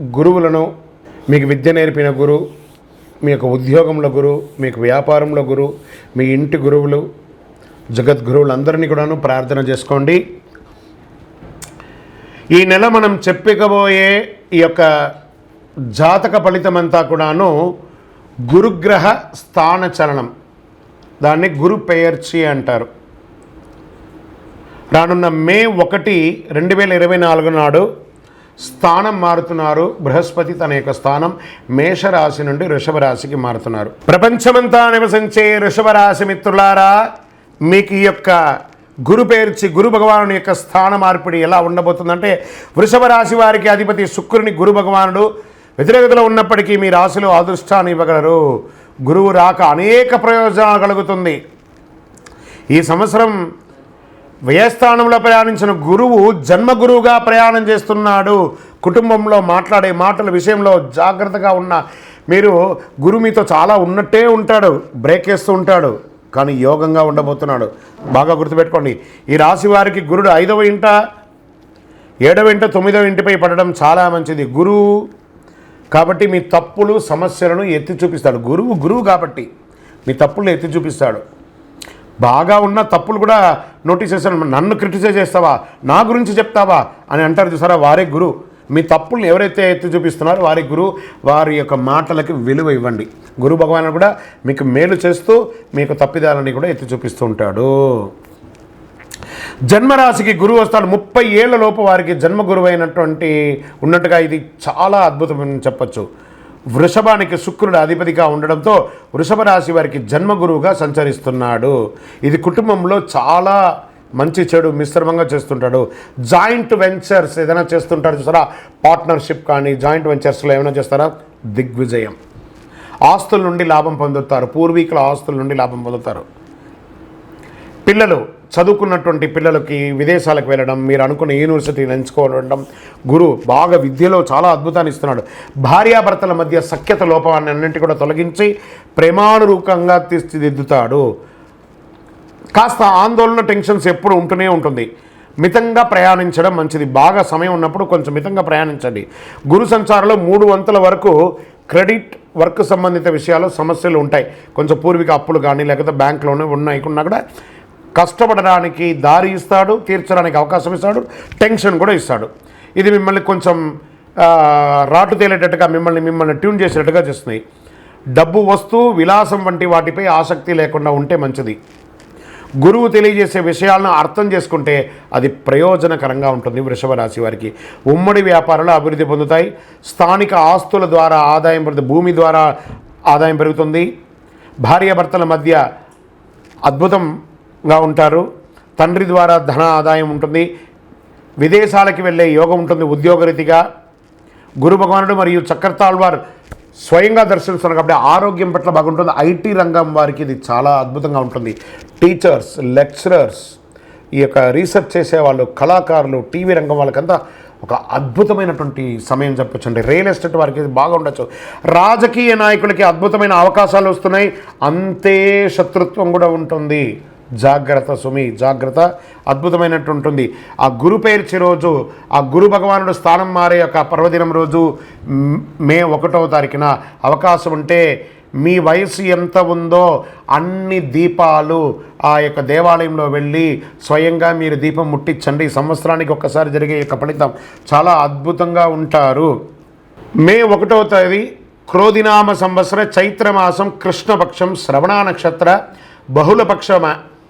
గురువులను మీకు విద్య నేర్పిన గురు మీ యొక్క ఉద్యోగంలో గురు మీకు వ్యాపారంలో గురు మీ ఇంటి గురువులు జగద్గురువులందరినీ కూడాను ప్రార్థన చేసుకోండి. ఈ నెల మనం చెప్పకబోయే ఈ యొక్క జాతక ఫలితమంతా కూడాను గురుగ్రహ స్థాన చలనం. దాన్ని గురు పెయర్చి అంటారు. రానున్న మే ఒకటి రెండు వేల ఇరవై నాలుగు నాడు స్థానం మారుతున్నారు. బృహస్పతి తన యొక్క స్థానం మేషరాశి నుండి వృషభ రాశికి మారుతున్నారు. ప్రపంచమంతా నివసించే వృషభరాశి మిత్రులారా మీకు ఈ యొక్క గురు పేర్చి గురు భగవానుని యొక్క స్థాన మార్పిడి ఎలా ఉండబోతుందంటే వృషభ రాశి వారికి అధిపతి శుక్రుని గురు భగవానుడు. వ్యతిరేకతలో ఉన్నప్పటికీ మీ రాశిలో అదృష్టాన్ని ఇవ్వగలరు. గురువు రాక అనేక ప్రయోజనాలు కలుగుతుంది. ఈ సంవత్సరం వ్యయస్థానంలో ప్రయాణించిన గురువు జన్మ గురువుగా ప్రయాణం చేస్తున్నాడు. కుటుంబంలో మాట్లాడే మాటల విషయంలో జాగ్రత్తగా ఉన్న మీరు గురువు మీతో చాలా ఉన్నట్టే ఉంటాడు బ్రేక్ వేస్తూ ఉంటాడు కానీ యోగంగా ఉండబోతున్నాడు. బాగా గుర్తుపెట్టుకోండి ఈ రాశి వారికి గురుడు ఐదవ ఇంట ఏడవ ఇంట తొమ్మిదవ ఇంటిపై పడడం చాలా మంచిది. గురువు కాబట్టి మీ తప్పులు సమస్యలను ఎత్తి చూపిస్తాడు. గురువు గురువు కాబట్టి మీ తప్పులు ఎత్తి చూపిస్తాడు. బాగా ఉన్న తప్పులు కూడా నోటీస్ చేస్తాను నన్ను క్రిటిసైజ్ చేస్తావా? నా గురించి చెప్తావా? అని అంటారు చూసారా? వారే గురు. మీ తప్పుల్ని ఎవరైతే ఎత్తి చూపిస్తున్నారో వారి గురువు వారి యొక్క మాటలకి విలువ ఇవ్వండి. గురు భగవాను కూడా మీకు మేలు చేస్తూ మీకు తప్పిదాలని కూడా ఎత్తి చూపిస్తూ ఉంటాడు. జన్మరాశికి గురువు వస్తాడు. ముప్పై ఏళ్ళ లోపు వారికి జన్మ గురువు అయినటువంటి ఉన్నట్టుగా ఇది చాలా అద్భుతమని చెప్పచ్చు. వృషభానికి శుక్రుడు అధిపతిగా ఉండడంతో వృషభ రాశి వారికి జన్మ గురువుగా సంచరిస్తున్నాడు. ఇది కుటుంబంలో చాలా మంచి చెడు మిశ్రమంగా చేస్తుంటాడు. జాయింట్ వెంచర్స్ ఏదైనా చేస్తుంటాడు చూసారా? పార్ట్నర్షిప్ కానీ జాయింట్ వెంచర్స్లో ఏమైనా చేస్తారా? దిగ్విజయం. ఆస్తుల నుండి లాభం పొందుతారు. పూర్వీకుల ఆస్తుల నుండి లాభం పొందుతారు. పిల్లలు చదువుకున్నటువంటి పిల్లలకి విదేశాలకు వెళ్ళడం మీరు అనుకున్న యూనివర్సిటీని ఎంచుకోవడం గురువు బాగా విద్యలో చాలా అద్భుతాన్ని ఇస్తున్నాడు. భార్యాభర్తల మధ్య సఖ్యత లోపాన్ని అన్నింటి కూడా తొలగించి ప్రేమానురూపంగా తీర్చిదిద్దుతాడు. కాస్త ఆందోళన టెన్షన్స్ ఎప్పుడు ఉంటూనే ఉంటుంది. మితంగా ప్రయాణించడం మంచిది. బాగా సమయం ఉన్నప్పుడు కొంచెం మితంగా ప్రయాణించండి. గురు సంచారంలో మూడు వంతుల వరకు క్రెడిట్ వర్క్ సంబంధిత విషయాలు సమస్యలు ఉంటాయి. కొంచెం పూర్వీక అప్పులు కానీ లేకపోతే బ్యాంక్లోనే ఉన్నాయి. కూడా కష్టపడడానికి దారి ఇస్తాడు తీర్చడానికి అవకాశం ఇస్తాడు టెన్షన్ కూడా ఇస్తాడు. ఇది మిమ్మల్ని కొంచెం రాటు తేలేటట్టుగా మిమ్మల్ని మిమ్మల్ని ట్యూన్ చేసేటట్టుగా చేస్తుంది. డబ్బు వస్తూ విలాసం వంటి వాటిపై ఆసక్తి లేకుండా ఉంటే మంచిది. గురువు తెలియజేసే విషయాలను అర్థం చేసుకుంటే అది ప్రయోజనకరంగా ఉంటుంది వృషభ రాశి వారికి. ఉమ్మడి వ్యాపారాలు అభివృద్ధి పొందుతాయి. స్థానిక ఆస్తుల ద్వారా ఆదాయం పెరుగుతుంది భూమి ద్వారా ఆదాయం పెరుగుతుంది. భార్యాభర్తల మధ్య అద్భుతం గా ఉంటారు. తండ్రి ద్వారా ధన ఆదాయం ఉంటుంది. విదేశాలకి వెళ్ళే యోగం ఉంటుంది ఉద్యోగరీతిగా. గురు భగవానుడు మరియు చక్రతాళ్వార్ స్వయంగా దర్శిస్తున్నారు కాబట్టి ఆరోగ్యం పట్ల బాగుంటుంది. ఐటీ రంగం వారికి ఇది చాలా అద్భుతంగా ఉంటుంది. టీచర్స్ లెక్చరర్స్ ఈ యొక్క రీసెర్చ్ చేసే వాళ్ళు కళాకారులు టీవీ రంగం వాళ్ళకంతా ఒక అద్భుతమైనటువంటి సమయం చెప్పచ్చు అండి రియల్ ఎస్టేట్ వారికి ఇది బాగా ఉండొచ్చు. రాజకీయ నాయకులకి అద్భుతమైన అవకాశాలు వస్తున్నాయి. అంతే శత్రుత్వం కూడా ఉంటుంది. జాగ్రత్త సుమి జాగ్రత్త అద్భుతమైనట్టు ఉంటుంది ఆ గురు పేర్చి రోజు ఆ గురు భగవానుడు స్థానం మారే యొక్క పర్వదినం రోజు మే ఒకటవ తారీఖున అవకాశం ఉంటే మీ వయసు ఎంత ఉందో అన్ని దీపాలు ఆ యొక్క దేవాలయంలో వెళ్ళి స్వయంగా మీరు దీపం ముట్టించండి. సంవత్సరానికి ఒక్కసారి జరిగే యొక్క ఫలితం చాలా అద్భుతంగా ఉంటారు. మే ఒకటవ తేదీ క్రోధినామ సంవత్సర చైత్రమాసం కృష్ణపక్షం శ్రవణ నక్షత్ర బహుళపక్ష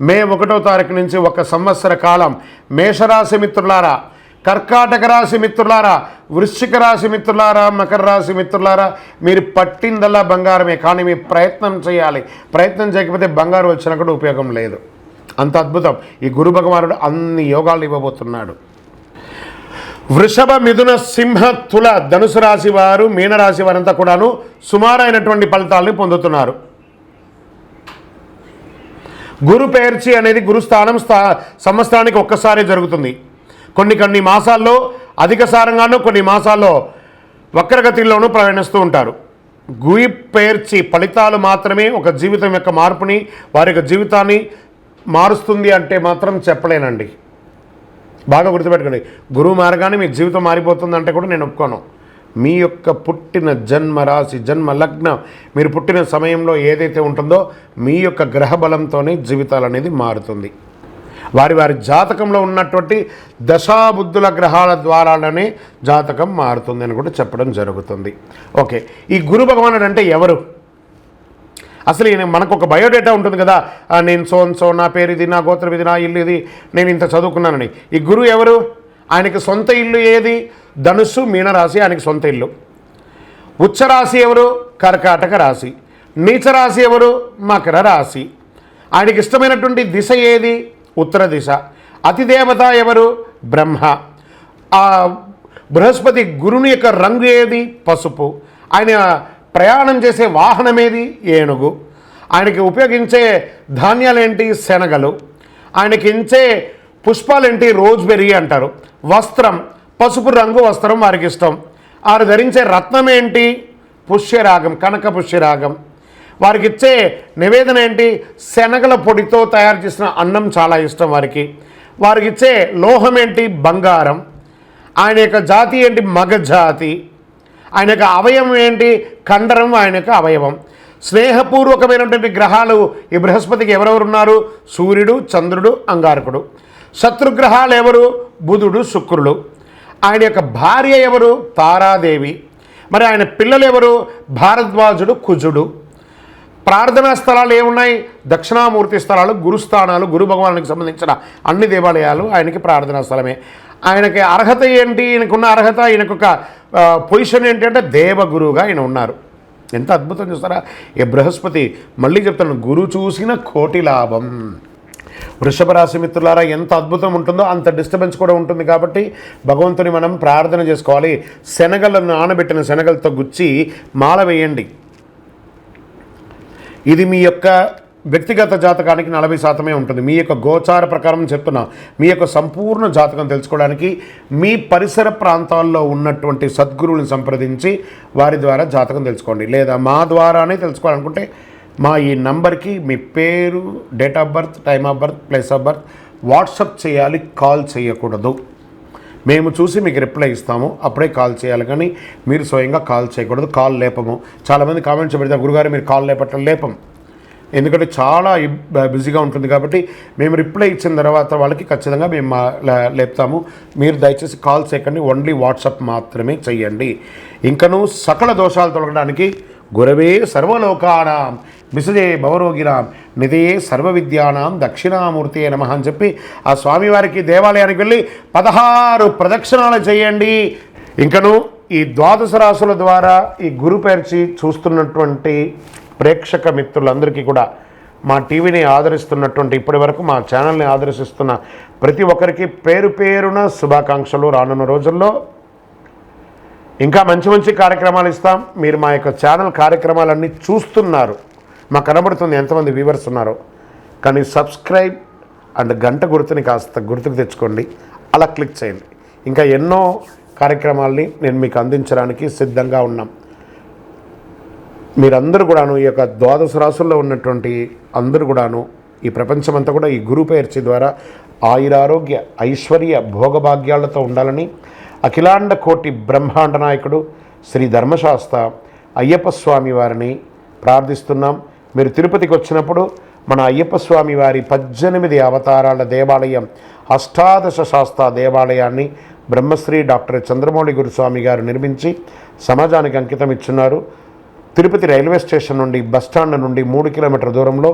మే ఒకటో తారీఖు నుంచి ఒక సంవత్సర కాలం. మేషరాశి మిత్రులారా కర్కాటక రాశి మిత్రులారా వృశ్చిక రాశి మిత్రులారా మకర రాశి మిత్రులారా మీరు పట్టిందల్లా బంగారమే కానీ మీ ప్రయత్నం చేయాలి. ప్రయత్నం చేయకపోతే బంగారం వచ్చినా కూడా ఉపయోగం లేదు. అంత అద్భుతం. ఈ గురు భగవానుడు అన్ని యోగాలు ఇవ్వబోతున్నాడు. వృషభ మిథున సింహ తుల ధనుసు రాశి వారు మీనరాశి వారంతా కూడాను సుమారైనటువంటి ఫలితాలను పొందుతున్నారు. గురు పేర్చి అనేది గురుస్థానం స్థా సంవత్సరానికి ఒక్కసారి జరుగుతుంది. కొన్ని కొన్ని మాసాల్లో అధిక సారంగానూ కొన్ని మాసాల్లో వక్రగతిలోనూ ప్రయాణిస్తూ ఉంటారు. గురి పేర్చి ఫలితాలు మాత్రమే ఒక జీవితం యొక్క మార్పుని వారి యొక్క జీవితాన్ని మారుస్తుంది అంటే మాత్రం చెప్పలేనండి. బాగా గుర్తుపెట్టుకోండి. గురువు మార్గాన్ని మీ జీవితం మారిపోతుందంటే కూడా నేను ఒప్పుకోను. మీ యొక్క పుట్టిన జన్మ రాశి జన్మ లగ్నం మీరు పుట్టిన సమయంలో ఏదైతే ఉంటుందో మీ యొక్క గ్రహ బలంతోనే జీవితాలు అనేది మారుతుంది. వారి వారి జాతకంలో ఉన్నటువంటి దశాబుద్ధుల గ్రహాల ద్వారానే జాతకం మారుతుంది అని కూడా చెప్పడం జరుగుతుంది. ఓకే ఈ గురు భగవానుడు అంటే ఎవరు? అసలు ఈయన మనకు ఒక బయోడేటా ఉంటుంది కదా నేను సో సో నా పేరు ఇది నా గోత్రం ఇది నా ఇల్లు ఇది నేను ఇంత చదువుకున్నానని. ఈ గురువు ఎవరు? ఆయనకి సొంత ఇల్లు ఏది? ధనుస్సు మీనరాశి ఆయనకి సొంత ఇల్లు. ఉచ్చరాశి ఎవరు? కర్కాటక రాశి. నీచరాశి ఎవరు? మకర రాశి. ఆయనకి ఇష్టమైనటువంటి దిశ ఏది? ఉత్తర దిశ. అతిదేవత ఎవరు? బ్రహ్మ. ఆ బృహస్పతి గురుని యొక్క రంగు ఏది? పసుపు. ఆయన ప్రయాణం చేసే వాహనం ఏది? ఏనుగు. ఆయనకి ఉపయోగించే ధాన్యాలేంటి? శనగలు. ఆయనకి ఇచ్చే పుష్పాలేంటి? రోజ్బెర్రీ అంటారు. వస్త్రం. పసుపు రంగు వస్త్రం వారికి ఇష్టం. వారు ధరించే రత్నం ఏంటి? పుష్యరాగం కనక పుష్యరాగం. వారికి ఇచ్చే నివేదన ఏంటి? శనగల పొడితో తయారు చేసిన అన్నం చాలా ఇష్టం వారికి. వారికి ఇచ్చే లోహం ఏంటి? బంగారం. ఆయన యొక్క జాతి ఏంటి? మగ జాతి. ఆయన యొక్క అవయవం ఏంటి? కండరం ఆయన యొక్క అవయవం. స్నేహపూర్వకమైనటువంటి గ్రహాలు ఈ బృహస్పతికి ఎవరెవరు ఉన్నారు? సూర్యుడు చంద్రుడు అంగారకుడు. శత్రుగ్రహాలు ఎవరు? బుధుడు శుక్రుడు. ఆయన యొక్క భార్య ఎవరు? తారాదేవి. మరి ఆయన పిల్లలు ఎవరు? భారద్వాజుడు కుజుడు. ప్రార్థనా స్థలాలు ఏమున్నాయి? దక్షిణామూర్తి స్థలాలు గురుస్థానాలు గురు భగవానికి సంబంధించిన అన్ని దేవాలయాలు ఆయనకి ప్రార్థనా స్థలమే. ఆయనకి అర్హత ఏంటి? ఈయనకున్న అర్హత ఈయనకొక పొజిషన్ ఏంటి అంటే దేవగురువుగా ఆయన ఉన్నారు. ఎంత అద్భుతం చూస్తారా? ఈ బృహస్పతి మళ్ళీ చెప్తాను గురు చూసిన కోటి లాభం. వృషభ రాశి మిత్రులారా ఎంత అద్భుతం ఉంటుందో అంత డిస్టర్బెన్స్ కూడా ఉంటుంది కాబట్టి భగవంతుని మనం ప్రార్థన చేసుకోవాలి. శనగలను నానబెట్టిన శనగలతో గుచ్చి మాల వేయండి. ఇది మీ యొక్క వ్యక్తిగత జాతకానికి నలభై శాతమే ఉంటుంది. మీ యొక్క గోచార ప్రకారం చెప్తున్నా. మీ యొక్క సంపూర్ణ జాతకం తెలుసుకోవడానికి మీ పరిసర ప్రాంతాల్లో ఉన్నటువంటి సద్గురువుని సంప్రదించి వారి ద్వారా జాతకం తెలుసుకోండి. లేదా మా ద్వారానే తెలుసుకోవాలనుకుంటే మా ఈ నంబర్కి మీ పేరు date of birth time of birth place of birth WhatsApp చేయాలి కాల్ చేయకూడదు. మేము చూసి మీకు రిప్లై ఇస్తాము అప్పుడే కాల్ చేయాలి. కానీ మీరు స్వయంగా కాల్ చేయకూడదు కాల్ లేపము. చాలామంది కామెంట్స్ పెడతారు గురుగారు మీరు కాల్ లేపట్ల లేపం. ఎందుకంటే చాలా బిజీగా ఉంటుంది కాబట్టి మేము రిప్లై ఇచ్చిన తర్వాత వాళ్ళకి ఖచ్చితంగా మేము మా- లే- లేపుతాము. మీరు దయచేసి కాల్ చేయకండి ఓన్లీ వాట్సాప్ మాత్రమే చెయ్యండి ఇంకను సకల దోషాలు తొలగడానికి గురవే సర్వలోకానాం. విసజే భవరోగిరాం నిధయే సర్వ విద్యానాం దక్షిణామూర్తి నమ అని చెప్పి ఆ స్వామివారికి దేవాలయానికి వెళ్ళి పదహారు ప్రదక్షిణాలు చేయండి. ఇంకను ఈ ద్వాదశ రాసుల ద్వారా ఈ గురు పేర్చి చూస్తున్నటువంటి ప్రేక్షక మిత్రులందరికీ కూడా మా టీవీని ఆదరిస్తున్నటువంటి ఇప్పటి వరకు మా ఛానల్ని ఆదర్శిస్తున్న ప్రతి ఒక్కరికి పేరు పేరున శుభాకాంక్షలు రానున్న రోజుల్లో. ఇంకా మంచి మంచి కార్యక్రమాలు ఇస్తాం. మీరు మా యొక్క ఛానల్ కార్యక్రమాలన్నీ చూస్తున్నారు. మాకు కనబడుతుంది ఎంతమంది వ్యూవర్స్ ఉన్నారో. కానీ సబ్స్క్రైబ్ అండ్ గంట గుర్తుని కాస్త గుర్తుకు తెచ్చుకోండి. అలా క్లిక్ చేయండి. ఇంకా ఎన్నో కార్యక్రమాల్ని నేను మీకు అందించడానికి సిద్ధంగా ఉన్నాం. మీరందరూ కూడాను ఈ యొక్క ద్వాదశ రాసుల్లో ఉన్నటువంటి అందరూ కూడాను ఈ ప్రపంచమంతా కూడా ఈ గురు పేర్చి ద్వారా ఆయురారోగ్య ఐశ్వర్య భోగభాగ్యాలతో ఉండాలని అఖిలాండ కోటి బ్రహ్మాండ నాయకుడు శ్రీ ధర్మశాస్త్ర అయ్యప్ప స్వామి వారిని ప్రార్థిస్తున్నాం. మీరు తిరుపతికి వచ్చినప్పుడు మన అయ్యప్ప స్వామి వారి పద్దెనిమిది అవతారాల దేవాలయం అష్టాదశ శాస్త్ర దేవాలయాన్ని బ్రహ్మశ్రీ డాక్టర్ చంద్రమౌళి గురుస్వామి గారు నిర్మించి సమాజానికి అంకితం ఇచ్చున్నారు. తిరుపతి రైల్వే స్టేషన్ నుండి బస్టాండ్ నుండి మూడు కిలోమీటర్ దూరంలో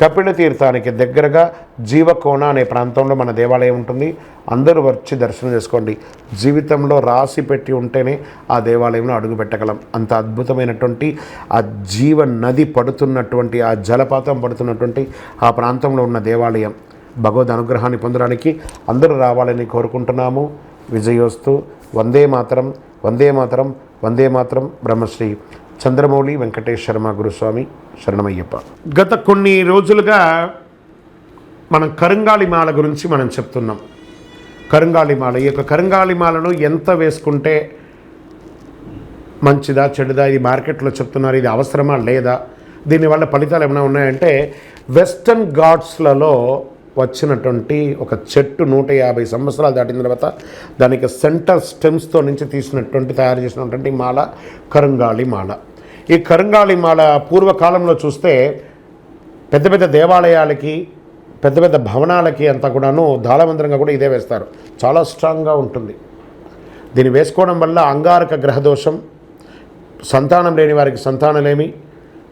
కపిల తీర్థానికి దగ్గరగా జీవకోన అనే ప్రాంతంలో మన దేవాలయం ఉంటుంది. అందరూ వచ్చి దర్శనం చేసుకోండి. జీవితంలో రాసి పెట్టి ఉంటేనే ఆ దేవాలయంలో అడుగు పెట్టగలం అంత అద్భుతమైనటువంటి ఆ జీవ నది పడుతున్నటువంటి ఆ జలపాతం పడుతున్నటువంటి ఆ ప్రాంతంలో ఉన్న దేవాలయం. భగవద్ అనుగ్రహాన్ని పొందడానికి అందరూ రావాలని కోరుకుంటున్నాము. విజయోస్తు. వందే మాతరం. వందే మాతరం. వందే మాతరం. బ్రహ్మశ్రీ. చంద్రమౌళి వెంకటేశ్ శర్మ గురుస్వామి శరణమయ్యప్ప. గత కొన్ని రోజులుగా మనం కరుంగాళిమాల గురించి మనం చెప్తున్నాం. కరుంగాళిమాల ఈ యొక్క కరుంగాళిమాలను ఎంత వేసుకుంటే మంచిదా చెడుదా ఇది మార్కెట్లో చెప్తున్నారు ఇది అవసరమా లేదా దీనివల్ల ఫలితాలు ఏమైనా ఉన్నాయంటే వెస్టర్న్ ఘాట్స్లలో వచ్చినటువంటి ఒక చెట్టు నూట యాభై సంవత్సరాలు దాటిన తర్వాత దానికి సెంటర్ స్టెమ్స్తో నుంచి తీసినటువంటి తయారు చేసినటువంటి మాల కరుంగాళి మాల. ఈ కరుంగాళి మాల పూర్వకాలంలో చూస్తే పెద్ద పెద్ద దేవాలయాలకి పెద్ద పెద్ద భవనాలకి అంతా కూడాను దాళమంత్రంగా కూడా ఇదే వేస్తారు. చాలా స్ట్రాంగ్గా ఉంటుంది. దీన్ని వేసుకోవడం వల్ల అంగారక గ్రహదోషం సంతానం లేని వారికి సంతానలేమి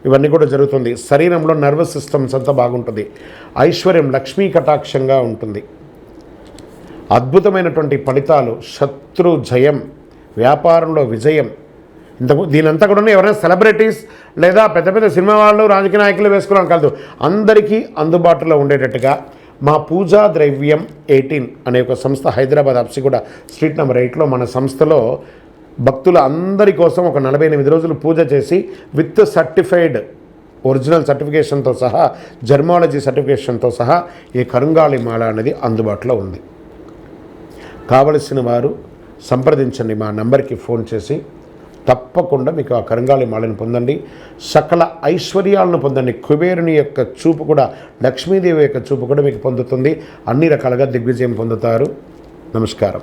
ఇవన్నీ కూడా జరుగుతుంది. శరీరంలో నర్వస్ సిస్టమ్స్ అంతా బాగుంటుంది. ఐశ్వర్యం లక్ష్మీ కటాక్షంగా ఉంటుంది. అద్భుతమైనటువంటి ఫలితాలు శత్రు జయం వ్యాపారంలో విజయం. ఇంతకు దీనంతా కూడా ఎవరైనా సెలబ్రిటీస్ లేదా పెద్ద పెద్ద సినిమా వాళ్ళు రాజకీయ నాయకులు వేసుకోవడం కాదు. అందరికీ అందుబాటులో ఉండేటట్టుగా మా పూజా ద్రవ్యం ఎయిటీన్ అనే ఒక సంస్థ హైదరాబాద్ అప్సిగూడ స్ట్రీట్ నెంబర్ ఎయిట్లో మన సంస్థలో భక్తుల అందరి కోసం ఒక నలభై ఎనిమిది రోజులు పూజ చేసి విత్ సర్టిఫైడ్ ఒరిజినల్ సర్టిఫికేషన్తో సహా జర్మాలజీ సర్టిఫికేషన్తో సహా ఈ కరుంగాళి మాల అనేది అందుబాటులో ఉంది. కావలసిన వారు సంప్రదించండి మా నంబర్కి ఫోన్ చేసి తప్పకుండా మీకు ఆ కరంగాళి మాలను పొందండి. సకల ఐశ్వర్యాలను పొందండి. కుబేరుని యొక్క చూపు కూడా లక్ష్మీదేవి యొక్క చూపు కూడా మీకు పొందుతుంది. అన్ని రకాలుగా దిగ్విజయం పొందుతారు. నమస్కారం.